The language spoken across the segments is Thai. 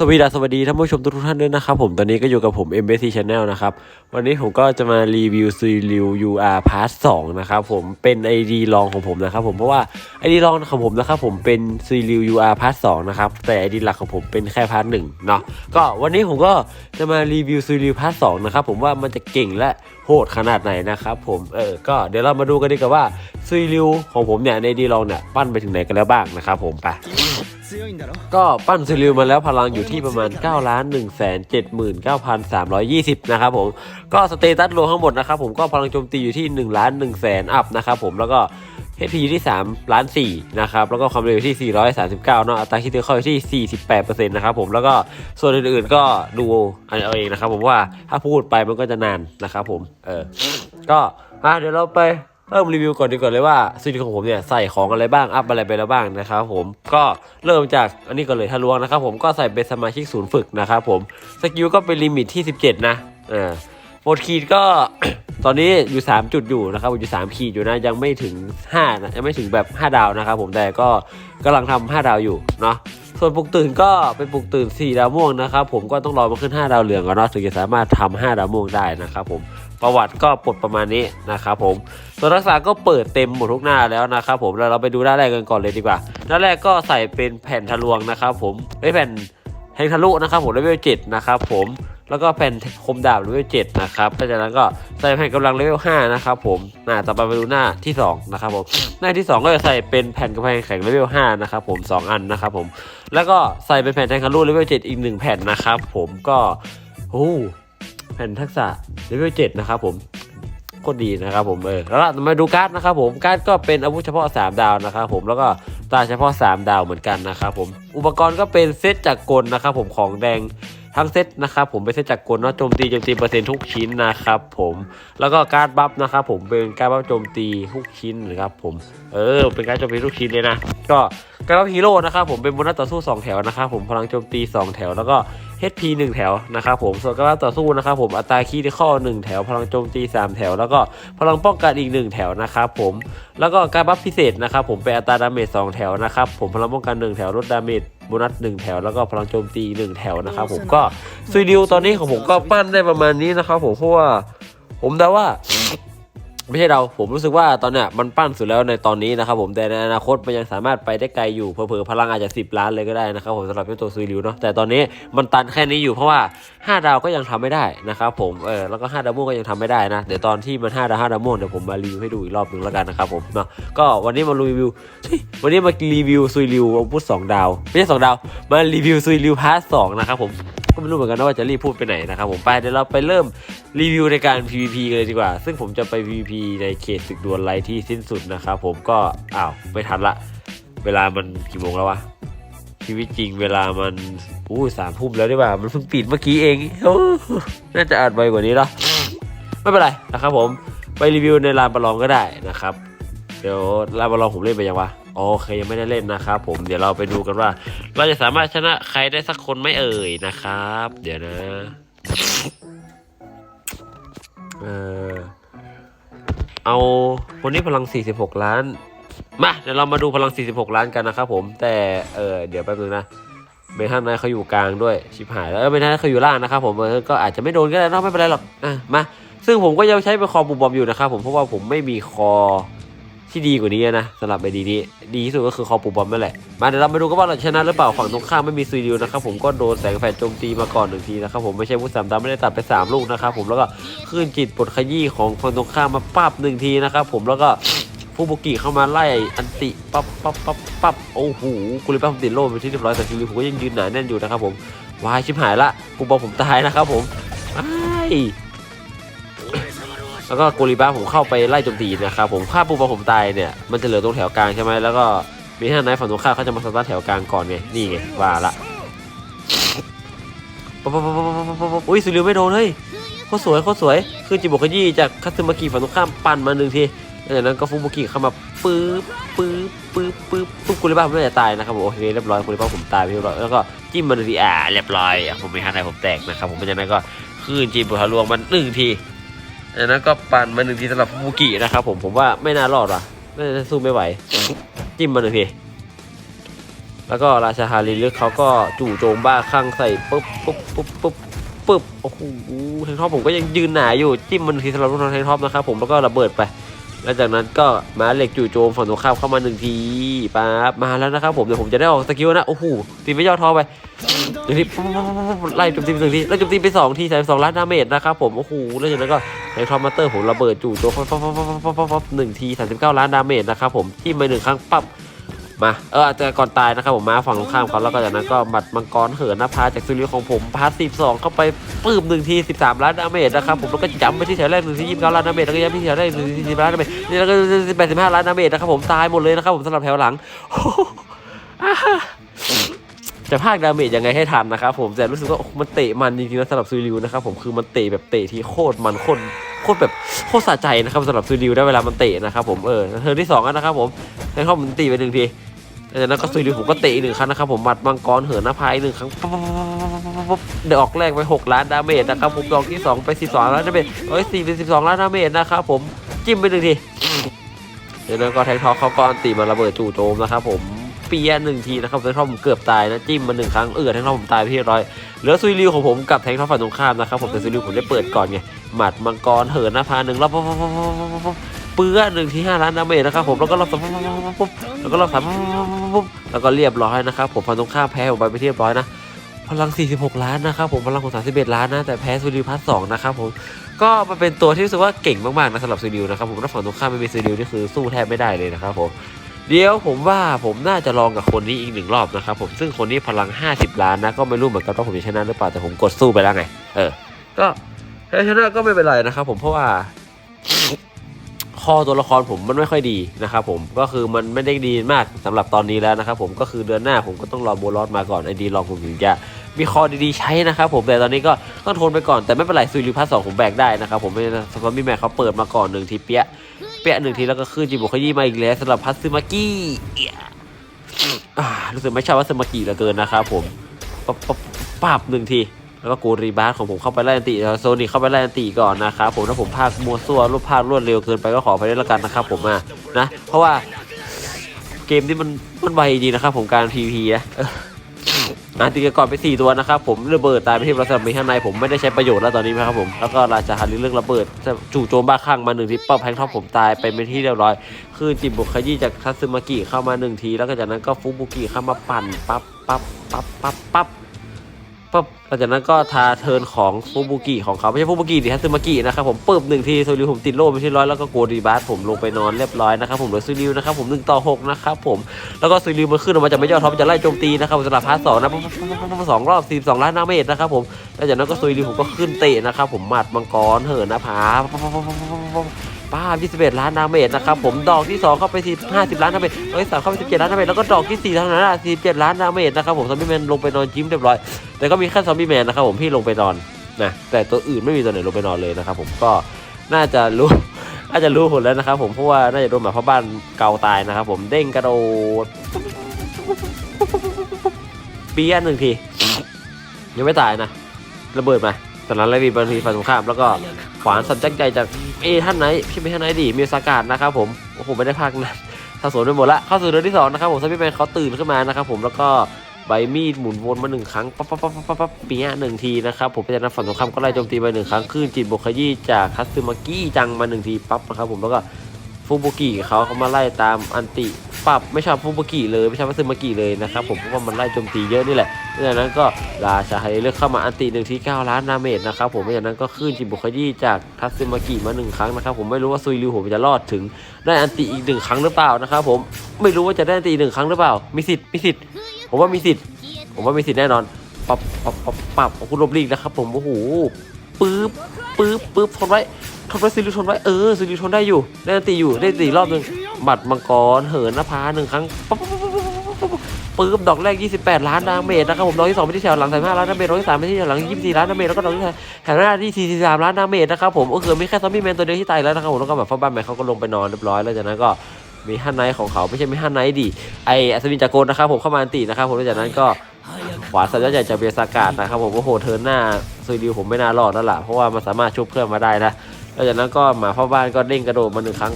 สวีดสวัสดีท่านผู้ชมทุกท่านด้วยนะครับผมตอนนี้ก็อยู่กับผม MBC Channel นะครับ วันนี้ผมก็จะมารีวิวซีริว UR Part 2นะครับผมเป็น ID ลองของผมนะครับผมเพราะว่า ID ลองของผมนะครับผมเป็นซีริว UR Part 2นะครับแต่ ID หลักของผมเป็นแค่ Part 1เนาะก็วันนี้ผมก็จะมารีวิวซีริว Part 2นะครับผมว่ามันจะเก่งและโหดขนาดไหนนะครับผมเออก็เดี๋ยวเรามาดูกันดีกว่าว่าซีริวของผมเนี่ยในดีลองเนี่ยปั้นไปถึงไหนกันแล้วบ้างนะครับผมไป ก็ปั้นซิลิวมาแล้วพลังอยู่ที่ประมาณ 9 ล้าน 1 7 9 3 2 0 นะครับผม ก็สเตตัสรวมทั้งหมดนะครับผมก็พลังโจมตีอยู่ที่ 1 ล้าน1แสนอัพนะครับผมแล้วก็ HP อยู่ที่3ล้าน4นะครับแล้วก็ความเร็วอยู่ที่ 439เนาะอัตราคิดเทคอยที่ 48%นะครับผมแล้วก็ส่วนอื่นๆก็ดูเอาเองนะครับผมว่าถ้าพูดไปมันก็จะนานนะครับผมเออก็อะเดี๋ยวเราไป เริ่มรีวิวก่อนดีกว่าเลยว่าซีรีของผมเนี่ยใส่ของอะไรบ้างอัพอะไรไปแล้วบ้างนะครับผมก็เริ่มจากอันนี้ก่อนเลยทะลวงนะครับผมก็ใส่เป็นสมาชิกศูนย์ฝึกนะครับผมสกิลก็เป็นลิมิตที่ 17 นะเออโฟร์ขีดก็ตอนนี้อยู่ 3 จุดอยู่นะครับอยู่ 3 ขีดอยู่นะยังไม่ถึง5นะยังไม่ถึงแบบ 5 ดาวนะครับผมแต่ก็กำลังทำ5ดาวอยู่เนาะส่วนปลุกตื่นก็เป็นปลุกตื่น 4 ดาวม่วงนะครับผมก็ต้องรอมาขึ้น 5 ดาวเหลืองก่อนเนาะถึงจะสามารถทำ5ดาวม่วงได้นะครับผม ประวัติก็ปลดประมาณนี้นะครับผมส่วนรักษาก็เปิดเต็มหมดทุกหน้าแล้วนะครับผมแล้วเราไปดูหน้าแรกกันก่อนเลยดีกว่า หน้าแรกก็ใส่เป็นแผ่นทะลวงนะครับผมไม่แผ่นแทงทะลุนะครับผมเลเวลเจ็ดนะครับผมแล้วก็แผ่นคมดาบเลเวลเจ็ดนะครับหลังจากนั้นก็ใส่แผ่นกำลังเลเวลห้านะครับผมหน้าต่อไปมาดูหน้าที่สองนะครับผมหน้าที่สองก็จะใส่เป็นแผ่นกำแพงแข็งเลเวลห้านะครับผมสองอันนะครับผมแล้วก็ใส่เป็นแผ่นแทงทะลุเลเวลเจ็ดอีกหนึ่งแผ่นนะครับผมก็โอ้ ผ่นทักษะเลเวลเจ็ดนะครับผมโคตรดีนะครับผมเออแล้วเรามาดูการ์ดนะครับผมการ์ดก็เป็นอาวุธเฉพาะ 3 ดาวนะครับผมแล้วก็ตาเฉพาะ 3 ดาวเหมือนกันนะครับผมอุปกรณ์ก็เป็นเซตจากกลนะครับผมของแดง ทั้งเซตนะครับผมเป็นเซตจากกลนาะโจมตีโจมตีเปอร์เซ็นต์ทุกชิ้นนะครับผมแล้วก็การ์ดบัฟนะครับผมเป็นการ์ดบัฟโจมตีทุกชิ้นนะครับผมเออเป็นการโจมตีทุกชิ้นเลยนะก็การ์ดบัฟฮีโร่นะครับผมเป็นโบนัสต่อสู้ 2 แถวนะครับผมพลังโจมตี 2 แถว แล้วก็ HP 1 แถวนะครับผมส่วนการต่อสู้นะครับผมอัตราคีที่ข้อ1แถว พลังโจมตี 3 แถว แล้วก็พลังป้องกันอีก 1 แถวนะครับผมแล้วก็การบัฟพิเศษนะครับผมเป็นอัตราดาเมจ2แถวนะครับผมพลังป้องกัน 1 แถวลดดาเมจ โบนัส1แถวแล้วก็พลังโจมตี1แถวนะครับผมก็ซีดิวตอนนี้ของผมก็ปั้นได้ประมาณนี้นะครับผมเพราะว่าผมเดาว่า ไม่ใช่เราผมรู้สึกว่าตอนเนี้ยมันปั้นสุดแล้วในตอนนี้นะครับผมแต่ในอนาคตมันยังสามารถไปได้ไกลอยู่เผลอๆพลังอาจจะ 10 ล้านเลยก็ได้นะครับผมสำหรับเจ้าตัวซูริวเนาะแต่ตอนนี้มันตันแค่นี้อยู่เพราะว่า 5 ดาวก็ยังทำไม่ได้นะครับผมเออแล้วก็ 5 ดาวม่วงก็ยังทำไม่ได้นะเดี๋ยวตอนที่มัน 5 ดาว5ดาวม่วงเดี๋ยวผมมารีวิวให้ดูอีกรอบหนึ่งแล้วกันนะครับผมเนาะก็วันนี้มารีวิววันนี้มารีวิวซูริวอาวุธสองดาวไม่ใช่สองดาวมารีวิวซูริวพาร์ทสองนะครับผม ก็ไม่รู้เหมือนกันนะว่าจะรีบพูดไปไหนนะครับผมไปเดี๋ยวเราไปเริ่มรีวิวในการ PVP กันเลยดีกว่า ซึ่งผมจะไป PVP ในเขตศึกดวลไลท์ที่สิ้นสุดนะครับผมก็อ้าวไม่ทันละ เวลามันกี่โมงแล้ววะชีวิตจริงเวลามันอู้สามทุ่มแล้วดีกว่ามันเพิ่งปิดเมื่อกี้เองอน่าจะอ่านไวกว่านี้เนาะไม่เป็นไรนะครับผมไปรีวิวในลานประลองก็ได้นะครับ เดี๋ยวลานประลองผมเล่นไปยังวะ โอเคยังไม่ได้เล่นนะครับผมเดี๋ยวเราไปดูกันว่า เราจะสามารถชนะใครได้สักคนไม่เอ่ยนะครับ เดี๋ยวนะเออเอาคนนี้พลัง 46 ล้าน มาเดี๋ยวเรามาดูพลัง 46 ล้านกันนะครับผมแต่เออเดี๋ยวแป๊บนึงนะเบทันนายเขาอยู่กลางด้วยชิบหายแล้วเออเบทันนายเขาอยู่ล่างนะครับผมเออก็อาจจะไม่โดนก็ได้นอะไม่เป็นไรหรอกอะมาซึ่งผมก็ยังใช้เป็นคอบูบอมอยู่นะครับผมเพราะว่าผมไม่มีคอ ที่ดีกว่านี้นะสำหรับไอดีนี้ ดีที่สุดก็คือคอปูบอมนั่นแหละ มาเดี๋ยวเรามาดูกันว่าเราชนะหรือเปล่าฝั่งตรงข้ามไม่มีซีดิวนะครับผมก็โดนแสงแฟลชโจมตีมาก่อนหนึ่งทีนะครับผมไม่ใช่ผู้สามดาวไม่ได้ตัดไป 3 ลูกนะครับผมแล้วก็คลื่นจิตปลดขยี้ของฝั่งตรงข้ามมาปั๊บหนึ่งทีนะครับผมแล้วก็ผู้บุกิเข้ามาไล่อันติปั๊บปั๊บปั๊บปั๊บโอ้โหกุลิป้าผมติดโล่เป็นที่เรียบร้อยแต่ซีดิวผมก็ยังยืนหนาแน่นอยู่นะครับผมวายชิบหายละปูบอมผมตายนะครับผมไอ แล้วก็โกริบ้าผมเข้าไปไล่โจมตีนะครับผมฆ่าปูปลาผมตายเนี่ยมันจะเหลือตรงแถวกลางใช่ไหมแล้วก็มีห้าไนท์ฝั่งตรงข้ามเขาจะมาสตาร์ทแถวกลางก่อนไงนี่ไงว่าละป๊บป๊บป๊บป๊บป๊บป๊บอุ้ยสุริวไม่โดนเฮ้ยโคตรสวยโคตรสวยคือจิบุกขยี้จากคัตสึมากิฝั่งตรงข้ามปั่นมาหนึ่งทีแล้วจากนั้นก็ฟุบุกิเข้ามาปื๊บปื๊บปื๊บปื๊บปุ๊บกุลิบ้าผมน่าจะตายนะครับผมโอเคเรียบร้อยกุลิบ้าผมตายไปเรียบร้อยแล้วก็จิ้มมาหนึ่งทีอ่าเรียบร้อยผมไม่ห้าไนผมแตกนะครับผมจากนั้นก็คืนจิบุกทะลวงมันหนึ่งที อันนั้นก็ปั่นมาหนึ่งทีสำหรับฟูกินะครับผมผมว่าไม่น่ารอดว่ะน่าจะสู้ไม่ไหว จิ้มมาหนึ่งทีแล้วก็ราชาฮาริลึกเขาก็จู่โจมบ้าคลั่งใส่ปุ๊บปุ๊บปุ๊บปุ๊บปุ๊บโอ้โหแทงท็อปผมก็ยังยืนหนาอยู่จิ้มมันทีสำหรับลูกน้องแทงท็อปนะครับผมแล้วก็ระเบิดไปแล้วจากนั้นก็มาเหล็กจู่โจมฝั่งตรงข้ามเข้ามาหนึ่งทีปั๊บมาแล้วนะครับผมเดี๋ยวผมจะได้ออกสกิลนะโอ้โหตีไม่ย่อท้อไปหนึ่งทีปุ๊บปุ๊บปุ๊บปุ๊บปุ๊บไล่โจมตีไปหนึ่งทีไล่โจมตีไปสองทีสามสองล้านดาเมจนะครับผมโอ้โหแล้วจากนั้นก็ แทงท็อปมาเตอร์ผมระเบิดจู่โจมปั๊บปั๊บปั๊บปั๊บปั๊บปั๊บหนึ่งทีสามสิบเก้าล้านดาเมจนะครับผมจิ้มไปหนึ่งครั้งปั๊บมาเออแต่ก่อนตายนะครับผมมาฝั่งตรงข้ามเขาแล้วก็จากนั้นก็บัดมังกรเหินน้าพาจากซิลิของผมพาสิบสองเข้าไปปื้มหนึ่งทีสิบสามล้านดาเมจนะครับผมแล้วก็ย้ำไปที่แถวแรกหนึ่งที่ยี่สิบเก้าล้านดาเมจแล้วก็ย้ำที่แถวแรกหนึ่งทีสิบล้านดาเมจนี่แล้วก็แปดสิบห้าล้านดาเมจนะครับผมตายหมดเลยนะครับผมสำหรับแถวหลังจะพากดาเมจยังไงให้ทันนะครับผมแต่รู้สึกว่ามันเตะมันจริงๆนะสำหรับซูริวนะครับผมคือมันเตะแบบเตะที่โคตรมันโคตร โคตรแบบโคตรสะใจนะครับสำหรับซูริวได้เวลามันเตะนะครับผมเออเทิร์ที่สองแล้วนะครับผมแล้วเขามันตีไปหนึ่งทีจากนั้นก็ซุยดิผมก็เตะอีกหนึ่งครั้งนะครับผมหมัดมังกรเหินหน้าพายหนึ่งครั้งปั๊บปั๊บปั๊บปั๊บปั๊บดอกแรกไป 6 ล้านดาเมจนะครับผมดอกที่ 2 ไป 12 ล้านดาเมจโอ้ย4เป็น 12 ล้านดาเมจนะครับผมจิ้มไปหนึ่งทีจากนั้นก็แทงทอเขาก็อันตีมาระเบิดจู่โจมนะครับผม เปียหนึ่งทีนะครับแทงท็อกผมเกือบตายนะจิ้มมาหนึ่งครั้งเออแทงท็อกผมตายไปที่ร้อยเหลือซุยริวของผมกับแทงท็อกฝั่งตรงข้ามนะครับผมแต่ซุยริวผมได้เปิดก่อนไงหมัดมังกรเหินหน้าพาหนึ่งรอบเปื้อหนึ่งที่ห้าล้านดาเมจนะครับผมแล้วก็รอบสามแล้วก็รอบสามแล้วก็เรียบร้อยนะครับผมฝั่งตรงข้ามแพ้ผมไปไปที่เรียบร้อยนะพลัง 46 ล้านนะครับผมพลังของ 31 ล้านนะแต่แพ้ซูริวพัทสองนะครับผมก็มันเป็นตัวที่รู้สึกว่าเก่งมากๆนะสำหรับซูริวนะครับผมถ้าฝั่งตรงข้ามไม่มีซูริวนี่คือสู้แทบไม่ได้เลยนะครับผม เดี๋ยวผมว่าผมน่าจะลองกับคนนี้อีกหนึ่งรอบนะครับผมซึ่งคนนี้พลัง 50 ล้านนะก็ไม่รู้เหมือนกันว่าผมจะชนะหรือเปล่าแต่ผมกดสู้ไปแล้วไง เออ ก็แพ้ชนะก็ไม่เป็นไรนะครับผมเพราะว่าคอตัวละครผมมันไม่ค่อยดีนะครับผมก็คือมันไม่ได้ดีมากสำหรับตอนนี้แล้วนะครับผมก็คือเดือนหน้าผมก็ต้องรอโบลอสมาก่อนไอดีลองผมถึงจะมีคอดีๆใช้นะครับผมแต่ตอนนี้ก็ต้องทนไปก่อนแต่ไม่เป็นไรซุยลิพัสสองผมแบกได้นะครับผมไม่สกอตมีแม็กเขาเปิดมาก่อนหนึ่งทีเปีย ปียะหนึ่งทีแล้วก็ขึ้นจิบุขยี้มาอีกแล้วสำหรับพัสซึมากี้เอี่ยอ่ารู้สึกไม่ชอบพัสซึมากี้เหลือเกินนะครับผมปั๊บปั๊บปั๊บหนึ่งทีแล้วก็กูรีบาร์ของผมเข้าไปไล่อันติโซนิกเข้าไปไล่อันติก่อนนะครับผมถ้าผมพากมัวซั่วรูปภาพรวดเร็วเกินไปก็ขอไปด้วยละกันนะครับผมอะนะ เพราะว่าเกมนี้มันมันไวจริงนะครับผมการ PVP นะ นะตีกันก่อนไป 4 ตัวนะครับผมระเบิดตายไปที่รัศมีข้างในผมไม่ได้ใช้ประโยชน์แล้วตอนนี้นะครับผมแล้วก็ราชาฮันเรื่องระเบิดจู่โจมบ้าข้างมาหนึ่งทีป้อมแพงท็อปผมตายไปเป็นที่เรียบร้อย คือจิบบุกขยี้จากทัตซึมากิเข้ามาหนึ่งที แล้วก็จากนั้นก็ฟุบุกิเข้ามาปั่นปั๊บปั๊บปั๊บปั๊บปั๊บ ปั๊บหลังจากนั้นก็ทาเทิร์นของฟูบุกิของเขาไม่ใช่ฟูบุกิดิฮัตซึมากินะครับผมปึ๊บหนึ่งทีโซริวผมติดโล่ไม่ใช่ร้อยแล้วก็โกดีบาสผมลงไปนอนเรียบร้อยนะครับผมเหลือซูริวนะครับผมหนึ่งต่อหกนะครับผมแล้วก็ซูริวมันขึ้นออกมาจากไม่ยอดท็อปจะไล่โจมตีนะครับสำหรับพาร์ทสองนะปุ๊บปุ๊บสองรอบสี่สองล้านนาเมตรนะครับผมแล้วจากนั้นก็ซูริวผมก็ขึ้นเตะนะครับผมหมัดมังกรเหินหนะผา ป้า21 ล้านดาเมจนะครับผมดอกที่ 2 เข้าไป10 50 ล้านดาเมจดอกที่สามเข้าไป17 ล้านดาเมจแล้วก็ดอกที่4เท่านั้นอะ47 ล้านดาเมจนะครับผมซอมบี้แมนลงไปนอนจิ้มเรียบร้อย แต่ก็มีแค่ซอมบี้แมนนะครับผมที่ลงไปนอนนะแต่ตัวอื่นไม่มีตัวไหนลงไปนอนเลยนะครับผมก็น่าจะรู้น่าจะรู้ผลแล้วนะครับผมเพราะว่าน่าจะโดนหมาพ่อบ้านเกาตายนะครับผมเด้งกระโดดเปี้ยนหนึ่งทียังไม่ตายนะระเบิดมา ตอนนั้นเลยมีบางทีฝ่ายตรงข้ามแล้วก็ขวานสัญจักใจจากเอท่านไหนพี่ไม่ท่านไหนดีมีสากาดนะครับผมโอ้โหไม่ได้พักนะสับสนไปหมดละเข้าสู่เดือนที่สองนะครับผมซอมบี้แมนเขาตื่นขึ้นมานะครับผมแล้วก็ใบมีดหมุนวนมาหนึ่งครั้งปั๊บปั๊บปั๊บปั๊บปั๊บปั๊บเปียหนึ่งทีนะครับผมจากนั้นฝั่งตรงข้ามก็ไล่โจมตีไปหนึ่งครั้งขึ้นจิตบกขยี้จากคัตสึมากิจังมาหนึ่งทีปั๊บนะครับผมแล้วก็ฟูบุกิเขาเขามาไล่ตามอันติปับไม่ชอบฟูบุกิเลยไม่ชอบคัตสึมากิเลยนะครับผมเพราะว่ามันไล่โจมตีเยอะนี่แหละ จากนั้นก็ราชาไฮเลือกเข้ามาอันติหนึ่งทีเก้าล้านดาเมจนะครับผมจากนั้นก็ขึ้นจิตบกขยี้จากคัตสึมากิมาหนึ่งครั้งนะครับผมไม่รู้ว่าซุยริวผมจะรอดถึงได้อันติอีกหนึ่งครั้งหรือเปล่านะครับผมไม่รู้ว่าจะได้อันตีหนึ่งครั้งหรือเปล่ามีสิทธิ์มีสิทธิ์ผมว่ามีสิทธิ์ผมว่ามีสิทธิ์แน่นอนปับปับปับปับของคุณลบลีกนะครับผมโอ้โหปึ๊บปึ๊บปึ๊บทนไว้ทนไว้ซิลิทนไว้เออซิลิทนได้อยู่ได้ตีอยู่ได้ตีรอบหนึ่งหมัดมังกรเหินนภาหนึ่งครั้งปั๊บปั๊บปั๊บ ปื๊บดอกแรก 28 ล้านดาเมจนะครับผมดอกที่สองไปที่แถวหลัง35ล้านดาเมจดอกที่สามไปที่แถวหลัง24ล้านดาเมจแล้วก็ดอกที่แถวหน้าที่43ล้านดาเมจนะครับผมก็คือมีแค่ซอมบี้แมนตัวเดียวที่ตายแล้วนะครับผมแล้วก็แบบฟอบ้านแมนเขาก็ลงไปนอนเรียบร้อยแล้วจากนั้นก็มีฮันไนท์ของเขาไม่ใช่มีฮันไนท์ดิไออัศวินจากโกนนะครับผมเข้ามาตีนะครับผมจากนั้นก็ขวาสัญญาใหญ่จากเบียสากาดนะครับผมโอ้โหเทินหน้าซูดิวผมไม่น่ารอดแล้วล่ะเพราะว่ามันสามารถชุบเพื่อนมาได้นะแล้วจากนั้นก็หมาพ่อบ้านก็เด้งกระโดดมาหนึ่งครั้ง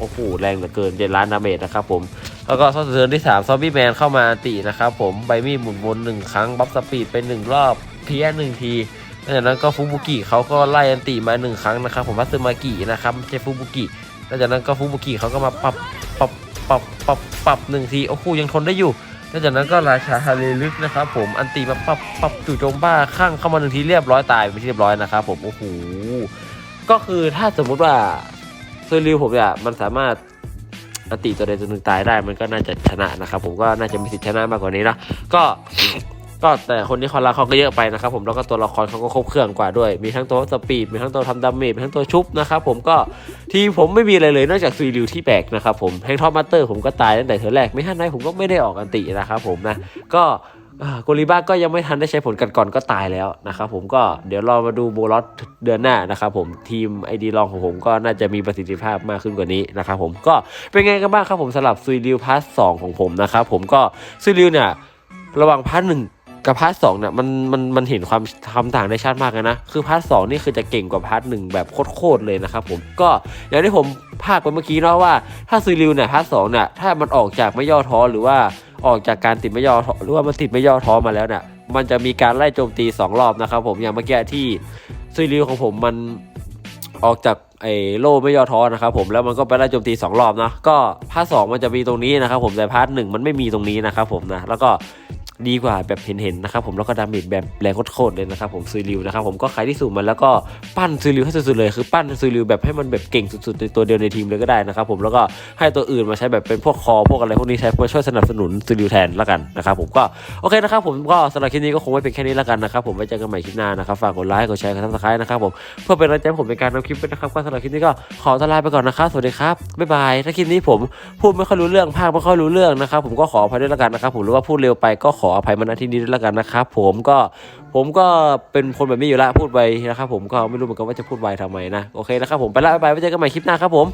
โอ้โหแรงเหลือเกินเจ็ดล้านดาเมจนะครับผม แล้วก็ซอสเทิร์นที่3ซอมบี้แมนเข้ามาตีนะครับผมใบมีดหมุนวนหนึ่งครั้งบัฟสปีดเป็นหนึ่งรอบเพี้ยหนึ่งทีหลังจากนั้นก็ฟุบุกิเขาก็ไล่อันตีมาหนึ่งครั้งนะครับผมมัตสึมากินะครับไม่ใช่ฟุบุกิหลังจากนั้นก็ฟุบุกิเขาก็มาปรับปรับปรับปรับปรับหนึ่งทีโอ้โหยังทนได้อยู่หลังจากนั้นก็ราชาฮาเลลึกนะครับผมอันตีมาปรับปรับจู่โจมบ้าข้างเข้ามาหนึ่งทีเรียบร้อยตายไปทีเรียบร้อยนะครับผมโอ้โหก็คือถ้าสมมุติว่าเซอร์ริวผมเนี่ยมันสามารถ อันติตัวใดตัวหนึ่งตายได้มันก็น่าจะชนะนะครับผมก็น่าจะมีสิทธิชนะมากกว่านี้นะก็ก็แต่คนที่คอนลาเขาก็เยอะไปนะครับผมแล้วก็ตัวละครเขาก็ครบเครื่องกว่าด้วย มีทั้งตัวสปีดมีทั้งตัวทำดาเมจมีทั้งตัวชุบนะครับผมก็ทีผมไม่มีอะไรเลยนอกจากซีริวที่แปลกนะครับผมแฮงทอมมาสเตอร์ผมก็ตายตั้งแต่เธอแรกไม่ทันไนผมก็ไม่ได้ออกอันตินะครับผมนะก็ โกลิบ้าก็ยังไม่ทันได้ใช้ผลกันก่อนก็ตายแล้วนะครับผมก็เดี๋ยวรอมาดูโบลอสเดือนหน้านะครับผมทีมไอดีลองของผมก็น่าจะมีประสิทธิภาพมากขึ้นกว่านี้นะครับผมก็เป็นไงกันบ้างครับผมสำหรับซุยริวพาร์ทสองของผมนะครับผมก็ซุยริวเนี่ยระหว่างพาร์ทหนึ่งกับพาร์ทสองเนี่ยมันมันมันเห็นความความต่างได้ชัดมากเลยนะ คือพาร์ทสองนี่คือจะเก่งกว่าพาร์ทหนึ่งแบบโคตรเลยนะครับผมก็อย่างที่ผมพากไปเมื่อกี้เนาะว่าถ้าซุยริวเนี่ยพาร์ทสองเนี่ยถ้ามันออกจากไม่ย่อท้อหรือว่า ออกจากการติดไม่ย่อท้อหรือว่ามันติดไม่ย่อท้อมาแล้วเนี่ยมันจะมีการไล่โจมตีสองรอบนะครับผมอย่างเมื่อกี้ที่ซุยริวของผมมันออกจากไอ้โล่ไม่ย่อท้อนะครับผมแล้วมันก็ไปไล่โจมตี 2 รอบนะก็พาร์ทสองมันจะมีตรงนี้นะครับผมแต่พาร์ทหนึ่งมันไม่มีตรงนี้นะครับผมนะแล้วก็ ดีกว่าแบบเห็นๆนะครับผมแล้วก็ดาเมจแบบแรงโคตรเลยนะครับผมซูริวนะครับผมก็ใครที่สูงมันแล้วก็ปั้นซูริวให้สุดๆเลยคือปั้นซูริวแบบให้มันแบบเก่งสุดๆในตัวเดียวในทีมเลยก็ได้นะครับผมแล้วก็ให้ตัวอื่นมาใช้แบบเป็นพวกคอพวกอะไรพวกนี้ใช้มาช่วยสนับสนุนซูริวแทนแล้วกันนะครับผมก็โอเคนะครับผมก็สำหรับคลิปนี้ก็คงไว้เป็นแค่นี้แล้วกันนะครับผมไว้เจอกันใหม่คลิปหน้านะครับฝากกดไลค์กดแชร์กดซับสไครต์นะครับผมเพื่อเป็นกำลังใจผมในการทำคลิปนะครับก็สำหรับคลิปนี้ก็ขอตลาไปก่อนนะครับสวัสดีครับบ๊ายบายถ้าคลิปนี้ผมพูดไม่ค่อยรู้เรื่องภาคไม่ค่อยรู้เรื่องนะครับผมก็ขออภัยด้วยแล้วกันนะครับผมหรือว่าพูดเร็วไปก็ขอออภัยมาณที่นี้ด้วยแล้วกันนะครับผมก็ผมก็เป็นคนแบบนี้อยู่แล้วพูดไปนะครับผมก็ไม่รู้เหมือนกันว่าจะพูดไวทำไมนะโอเคนะครับผมไปละไปไว้เจอกันใหม่คลิปหน้าครับผม